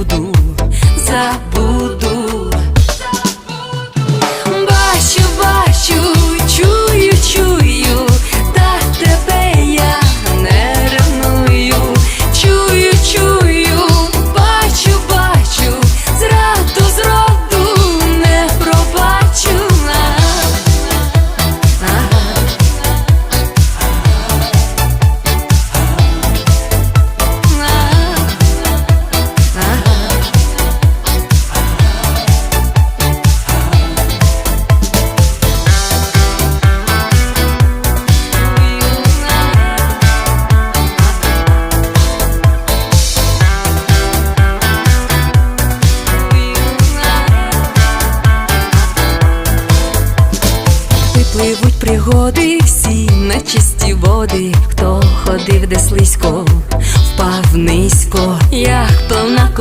забуду, забуду. Випливуть пригоди всі на чисті води, хто ходив де слизько, впав низько, як повна команда.